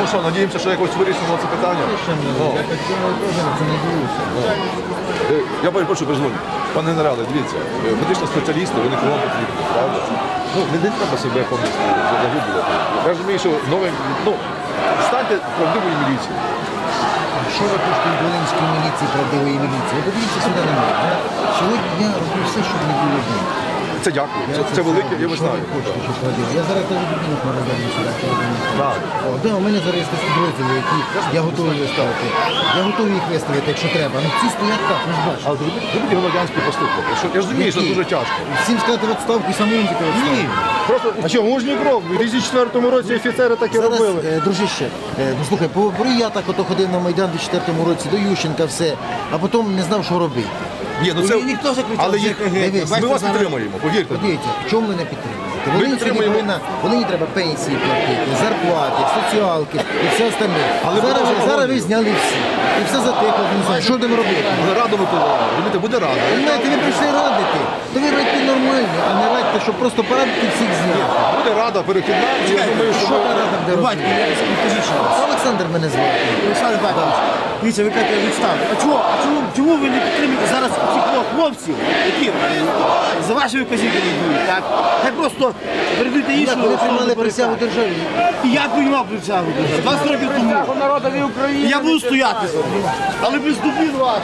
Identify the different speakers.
Speaker 1: Ну що, надіємося, що якось вирішимо це питання. Ну. Е, Я перепрошую, перезвоню. Пане генерале, дивіться, медичні спеціалісти, вони кругом потрібні, правда? Ну, не, треба себе загублювати. Я розумію, що новим, ну, станьте правдивою міліцією.
Speaker 2: Що ви хочете від Волинської міліції, правдивої міліції? Ви подивіться сюди на мене. Сьогодні я роблю все, щоб не було дні.
Speaker 1: Це дякую. Це, це велике, я ви
Speaker 2: Що ви
Speaker 1: знаю.
Speaker 2: хочете, щоб правдиво? Я зараз теж будинок на роздання сюди. у мене зараз є підрозділи, які я готовий виставити. Я готовий їх виставити, якщо треба. Ну ці стоять так, ви ж бачите.
Speaker 1: Але зробіть зробіть громадянський поступок. Я розумію, що дуже тяжко.
Speaker 2: Всім сказати відставку і самому тільки відставку.
Speaker 1: Ні, просто
Speaker 3: А що, мужній крок? У 2004 році офіцери так і
Speaker 2: Зараз,
Speaker 3: робили.
Speaker 2: е, дружище, е, ну слухай, бо я так ото ходив на Майдан у 2004 році, до Ющенка все, а потім не знав, що робити.
Speaker 1: Ні, ну це
Speaker 3: Ніхто
Speaker 1: але
Speaker 2: Дивись,
Speaker 1: ми вас підтримуємо, повірте.
Speaker 2: Подивіться, чому ми не підтримуєте? Вони сьогодні
Speaker 1: підтримуємо.
Speaker 2: повинна, вони треба пенсії платити, зарплати, соціалки і все остальне.
Speaker 1: Але
Speaker 2: зараз, ви- зараз ви зняли всі. І все затихло, що будемо робити?
Speaker 1: Буде раду Миколаїв, розумієте, буде рада.
Speaker 2: Знаєте, ви прийшли радити, а не радьте, щоб просто порадити всіх зняти.
Speaker 1: Буде рада перехідна, я думаю, що
Speaker 2: та рада буде
Speaker 3: Батько, я скажіть ще раз.
Speaker 2: Олександр мене звати.
Speaker 3: Олександр Батькович, дивіться, ви кажете відставку. А чого, а чому, чому ви не підтримуєте зараз цих хлопців, які е, за вашими вказівками діють, так? Хай просто передайте
Speaker 2: Як ви приймали присягу державі?
Speaker 3: І я приймав присягу державі, 20 років тому. І я буду стояти за ним. Але без дубін ваших.